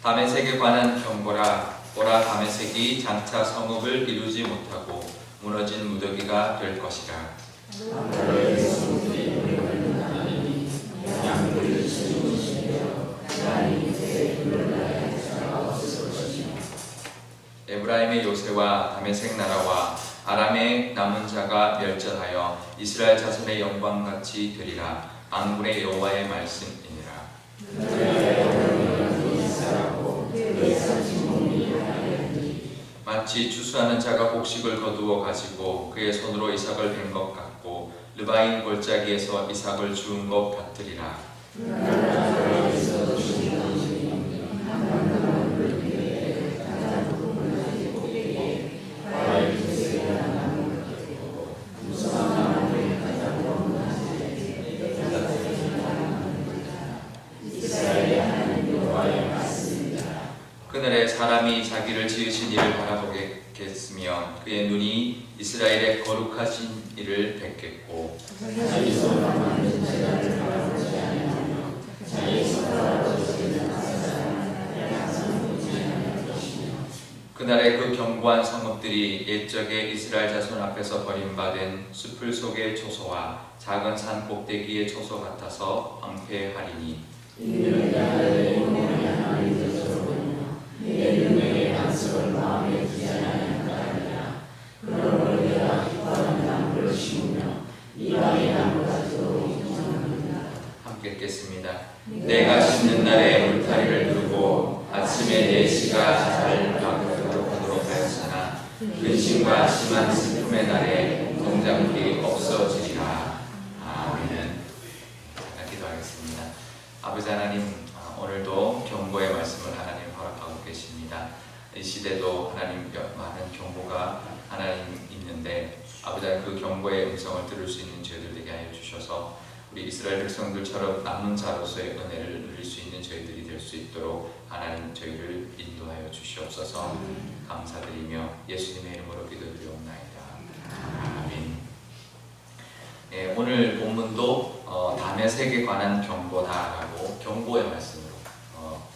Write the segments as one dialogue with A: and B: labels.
A: 다메섹에 관한 경고라 오라 다메섹이 장차 성읍을 이루지 못하고 무너진 무더기가 될 것이라. 에브라임의 요새와 다메섹 나라와 아람의 남은 자가 멸절하여 이스라엘 자손의 영광같이 되리라. 안군의 여호와의 말씀이니라 마치 추수하는 자가 곡식을 거두어 가지고 그의 손으로 이삭을 벤것 같고 르바인 골짜기에서 이삭을 주운 것 같으리라 그날에 사람이 자기를 지으신 이를 바라보겠으며 그의 눈이 거룩하신 이를 뵙겠고 그날에 그 견고한 성읍들이 옛적에 이스라엘 자손 앞에서 버림받은 숲을 속의 초소와 작은 산 꼭대기의 초소 같아서 황폐하리니 함께 읽겠습니다. 내가 씻는 날에 울타리를 두고 아침에 4시가 잘 바꾸도록 하였으나 근 심한 슬픔의 날에 동장들이 없어지리라. 아멘. 자, 기도하겠습니다. 아버지 하나님, 아, 오늘도 경고의 말씀을 하나님 허락하고 계십니다. 이 시대도 하나님 많은 경고가 하나님 있는데 아버지 그 경고의 음성을 들을 수 있는 저희들 되게 하여 주셔서 우리 이스라엘 백성들처럼 남은 자로서의 은혜를 누릴 수 있는 저희들이 될 수 있도록 하나님 저희를 인도하여 주시옵소서 감사드리며 예수님의 이름으로 기도드리옵나이다. 아멘. 예, 오늘 본문도 어, 담의 색에 관한 경고다라고 경고의 말씀으로 어, 어,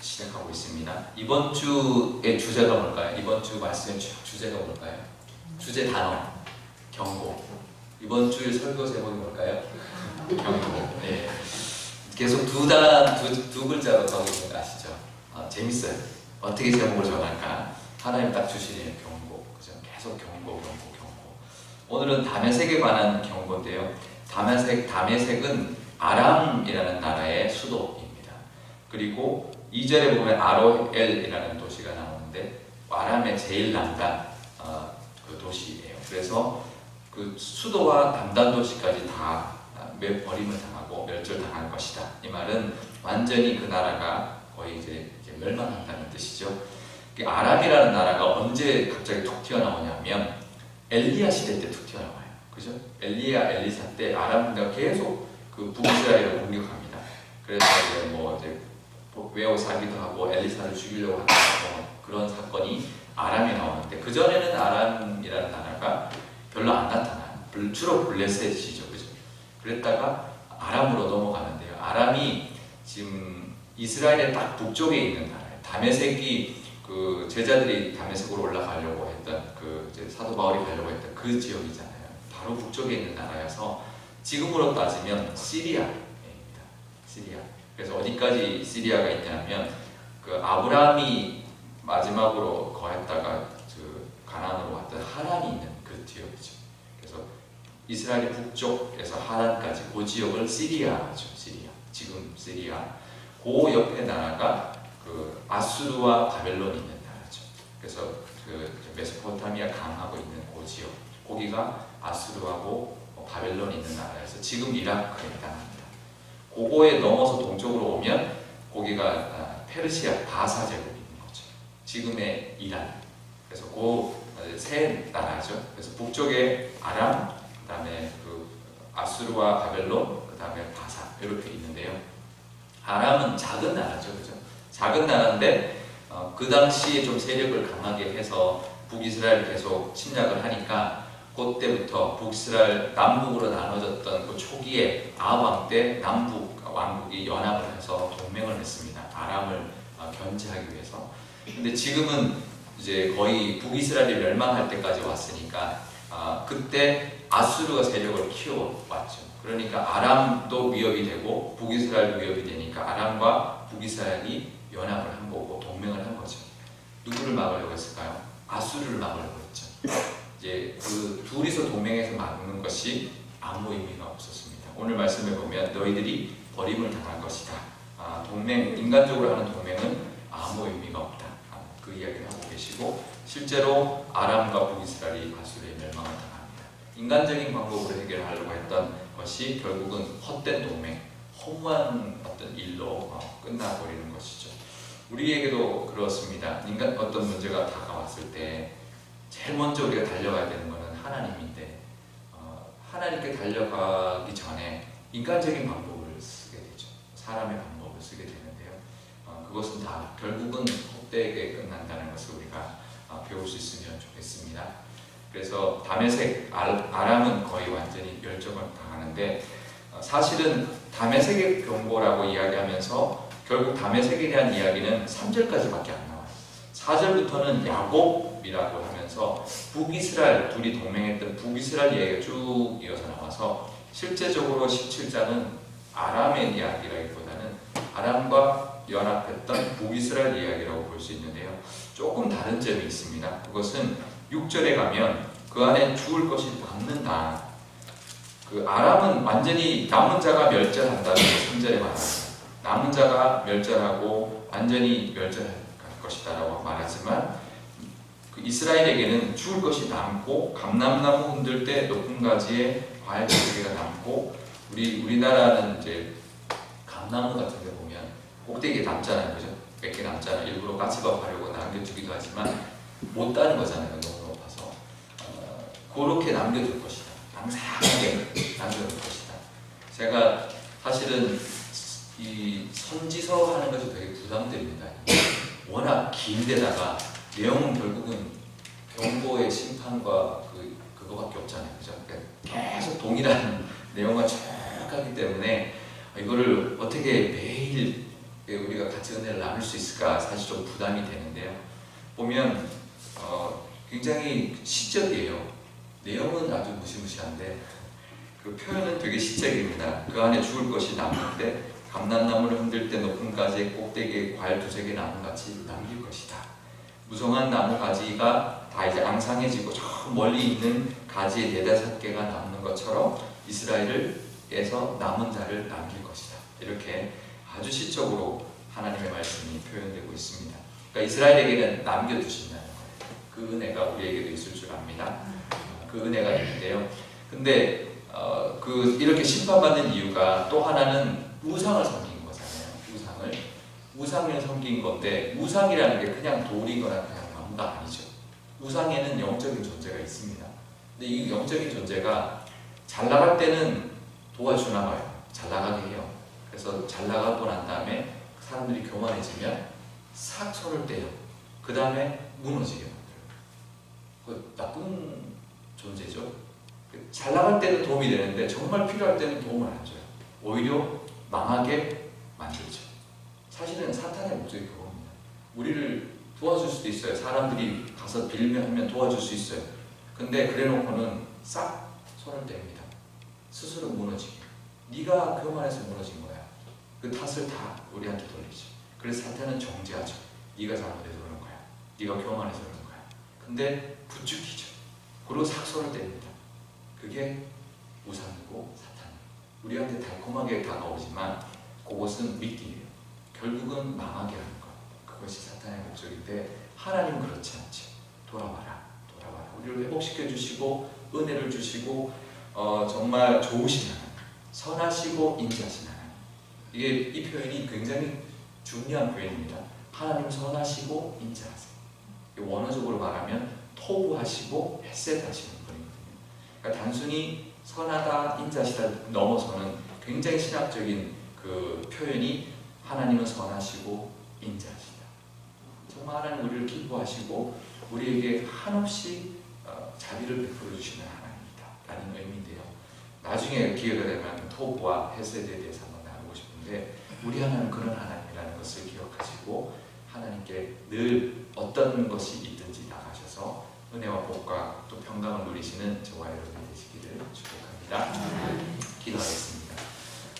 A: 시작하고 있습니다. 이번 주의 주제가 뭘까요? 이번 주 말씀의 주- 주제가 뭘까요? 주제 단어 경고. 이번 주 설교 제목이 뭘까요? 경고. 네. 계속 두 단, 두, 두 글자로 가고 있는 거 아시죠? 아, 재밌어요. 어떻게 제목을 정할까? 하나님 딱 주시는 경고. 그죠? 계속 경고, 경고, 경고. 오늘은 다메섹에 관한 경고인데요. 다메섹, 다메섹은 아람이라는 나라의 수도입니다. 그리고 2절에 보면 아로엘이라는 도시가 나오는데 아람의 제일 남단 어, 그 도시예요. 그래서 그 수도와 담단 도시까지 다 멸- 버림을 당하고 멸절당할 것이다. 이 말은 완전히 그 나라가 거의 이제, 멸망한다는 뜻이죠. 그 아람이라는 나라가 언제 갑자기 툭 튀어나오냐면 엘리야 시대 때 툭 튀어나와요. 그죠? 엘리야 엘리사 때 아람군대가 계속 그 북이스라엘을 공격합니다. 그래서 이제 뭐 이제 외워 사기도 하고 엘리사를 죽이려고 하는 뭐 그런 사건이 아람에 나오는데 그 전에는 아람이라는 나라가 별로 안 나타나요. 불- 주로 블레셋이죠, 그죠? 그랬다가 아람으로 넘어가는데요. 아람이 지금 이스라엘의 딱 북쪽에 있는 나라예요. 다메섹이 그 제자들이 다메섹으로 올라가려고 했던 그 사도 바울이 가려고 했던 그 지역이잖아요. 바로 북쪽에 있는 나라여서 지금으로 따지면 시리아입니다. 시리아. 그래서 어디까지 시리아가 있냐면 그 아브라함이 마지막으로 거했다가 그 가나안으로 왔던 하란이 있는 그 지역이죠. 그래서 이스라엘 북쪽에서 하란까지 그 지역을 시리아죠. 시리아. 지금 시리아. 그 옆에 나라가 그 아수르와 바벨론이 있는 나라죠. 그래서 그 메소포타미아 강하고 있는 그 지역. 거기가 아수르하고 바벨론이 있는 나라에서 지금 이라크에 해당합니다. 그거에 넘어서 동쪽으로 오면 거기가 아, 페르시아 바사 제국이 있는 거죠. 지금의 이란. 그래서 그 세 나라죠. 그래서 북쪽에 아람, 그다음에 그 아수르와 바벨론, 그다음에 바사 이렇게 있는데요. 아람은 작은 나라죠, 그죠? 작은 나라인데 어, 그 당시에 좀 세력을 강하게 해서 북이스라엘 계속 침략을 하니까 그때부터 북이스라엘 남북으로 나눠졌던 그 초기에 아왕 때 남북 왕국이 연합을 해서 동맹을 했습니다. 아람을 어, 견제하기 위해서. 근데 지금은 이제 거의 북이스라엘이 멸망할 때까지 왔으니까 아, 그때 아수르가 세력을 키워왔죠. 그러니까 아람도 위협이 되고 북이스라엘도 위협이 되니까 아람과 북이스라엘이 연합을 한 거고 동맹을 한 거죠. 누구를 막으려고 했을까요? 아수르를 막으려고 했죠. 이제 그 둘이서 동맹해서 막는 것이 아무 의미가 없었습니다. 오늘 말씀에 보면 너희들이 버림을 당할 것이다. 아, 동맹 인간적으로 하는 동맹은 아무 의미가 없다. 아, 그 이야기를 하고 계시고 실제로 아람과 북이스라엘이 아수르의 멸망을 당합니다. 인간적인 방법으로 해결하려고 했던 것이 결국은 헛된 동맹, 허무한 어떤 일로 어, 끝나버리는 것이죠. 우리에게도 그렇습니다. 인간 어떤 문제가 다가왔을 때 제일 먼저 우리가 달려가야 되는 것은 하나님인데 어, 하나님께 달려가기 전에 인간적인 방법을 쓰게 되죠. 사람의 방법을 쓰게 되는데요. 어, 그것은 다 결국은 헛되게 끝난다는 것을 우리가 어, 배울 수 있으면 좋겠습니다. 그래서 다메섹 알- 아람은 거의 완전히 멸종을 당하는데 어, 사실은 다메섹의 경고라고 이야기하면서 결국 다메섹에 대한 이야기는 3절까지밖에 안 나와요. 4절부터는 야곱이라고 하면서 북이스라엘 둘이 동맹했던 북이스라엘 이야기가 쭉 이어서 나와서 실제적으로 17장은 아람의 이야기라기보다는 아람과 연합했던 북이스라엘 이야기라고 볼 수 있는데요. 조금 다른 점이 있습니다. 그것은 6절에 가면 그 안에 죽을 것이 남는다. 그 아람은 완전히 남은 자가 멸절한다는 3절에 말합니다. 남은 자가 멸절하고 완전히 멸절할 것이다라고 말하지만 그 이스라엘에게는 죽을 것이 남고 감람나무 흔들 때 높은 가지에 과일 두 개가 남고 우리 우리나라는 이제 감나무 같은 데 보면 꼭대기에 남잖아요, 그죠? 몇 개 남잖아요. 일부러 가지밥하려고 남겨두기도 하지만 못 따는 거잖아요, 너무 높아서. 어, 그렇게 남겨둘 것이다. 항상하게 남겨둘 것이다. 제가 사실은 이 선지서 하는 것이 되게 부담됩니다. 워낙 긴데다가 내용은 결국은 경고의 심판과 그 그거밖에 없잖아요, 그죠? 그러니까 계속 동일한 내용과 쭉 하기 때문에 이거를 어떻게 매일 우리가 같이 은혜를 나눌 수 있을까 사실 좀 부담이 되는데요. 보면 어, 굉장히 시적이에요. 내용은 아주 무시무시한데 그 표현은 되게 시적입니다. 그 안에 죽을 것이 남는데 감난나무를 흔들 때 높은 가지의 꼭대기에 과일 두세 개 나무 같이 남길 것이다. 무성한 나무 가지가 다 이제 앙상해지고 저 멀리 있는 가지에 네다섯 개가 남는 것처럼 이스라엘에서 남은 자를 남길 것이다. 이렇게 아주 시적으로 하나님의 말씀이 표현되고 있습니다. 그러니까 이스라엘에게는 남겨두신다는 거예요. 그 은혜가 우리에게도 있을 줄 압니다. 그 은혜가 있는데요. 근데 어, 그 이렇게 심판받는 이유가 또 하나는 우상을 섬긴 거잖아요. 우상을 우상을 섬긴 건데 우상이라는 게 그냥 돌이거나 그냥 나무가 아니죠. 우상에는 영적인 존재가 있습니다. 근데 이 영적인 존재가 잘 나갈 때는 도와주나 봐요. 잘 해요. 그래서 잘 나가고 난 다음에 사람들이 교만해지면 싹 손을 떼요. 그 다음에 무너지게 만들어요. 그 나쁜 존재죠. 잘 나갈 때는 도움이 되는데 정말 필요할 때는 도움을 안 줘요. 오히려 망하게 만들죠. 사실은 사탄의 목적이 그겁니다. 우리를 도와줄 수도 있어요. 사람들이 가서 빌면 하면 도와줄 수 있어요. 근데 그래놓고는 싹 손을 뗍니다. 스스로 무너지게. 네가 교만해서 무너진 거야. 그 탓을 다 우리한테 돌리죠. 그래서 사탄은 정죄하죠. 네가 잘못해서 그런 거야. 네가 교만해서 그런 거야. 근데 부추기죠. 그리고 싹 손을 뗍니다. 그게 우상이고 사탄. 우리한테 달콤하게 다가오지만 그것은 미끼예요. 결국은 망하게 하는 것. 그것이 사탄의 목적인데 하나님은 그렇지 않죠. 돌아와라, 돌아와라. 우리를 회복시켜 주시고 은혜를 주시고 어, 정말 좋으신 하나님, 선하시고 하나님. 이게 이 표현이 굉장히 중요한 표현입니다. 하나님 선하시고 인자하세요. 원어적으로 말하면 토부하시고 햇셋하시는 분이거든요. 그러니까 단순히 선하다, 인자시다 넘어서는 굉장히 신학적인 그 표현이 하나님은 선하시고 인자하시다. 정말 하나님 우리를 기뻐하시고 우리에게 한없이 어, 자비를 베풀어 주시는 하나님이다. 라는 의미인데요. 나중에 기회가 되면 토부와 햇셋에 대해서 주셨는데 우리 하나님 그런 하나님이라는 것을 기억하시고 하나님께 늘 어떤 것이 있든지 나가셔서 은혜와 복과 또 평강을 누리시는 저와 여러분이 되시기를 축복합니다. 기도하겠습니다.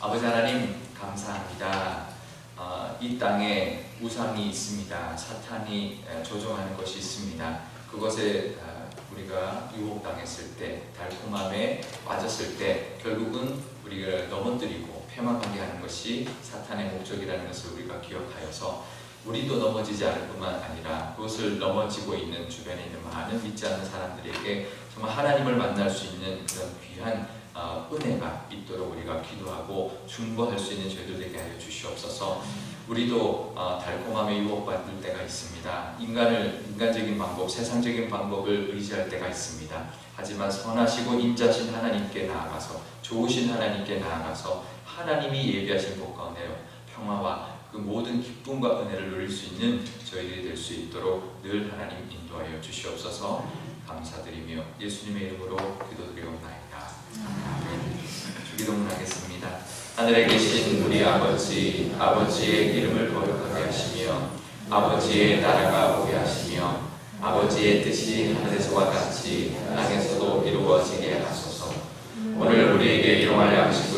A: 아버지 하나님 감사합니다. 어, 이 땅에 우상이 있습니다. 사탄이 에, 조종하는 것이 있습니다. 그것에 어, 우리가 유혹당했을 때, 달콤함에 빠졌을 때 결국은 우리가 넘어뜨리고 패망하게 하는 것이 사탄의 목적이라는 것을 우리가 기억하여서 우리도 넘어지지 않을 뿐만 아니라 그것을 넘어지고 있는 주변에 있는 많은 믿지 않는 사람들에게 정말 하나님을 만날 수 있는 그런 귀한 어, 은혜가 있도록 우리가 기도하고 중보할 수 있는 저희들 되게 하여 주시옵소서. 우리도 어, 달콤함에 유혹받을 때가 있습니다. 인간을 인간적인 방법, 세상적인 방법을 의지할 때가 있습니다. 하지만 선하시고 인자신 하나님께 나아가서 좋으신 하나님께 나아가서 하나님이 예비하신 복과 은혜로 평화와 그 모든 기쁨과 은혜를 누릴 수 있는 저희들이 될 수 있도록 늘 하나님 인도하여 주시옵소서 감사드리며 예수님의 이름으로 기도드리옵나이다. 아멘. 주기도문 하겠습니다. 하늘에 계신 우리 아버지, 아버지의 이름을 거룩하게 하시며 아버지의 나라가 오게 하시며 아버지의 뜻이 하늘에서와 같이 땅에서도 이루어지게 하소서. 오늘 우리에게 일용할 양식을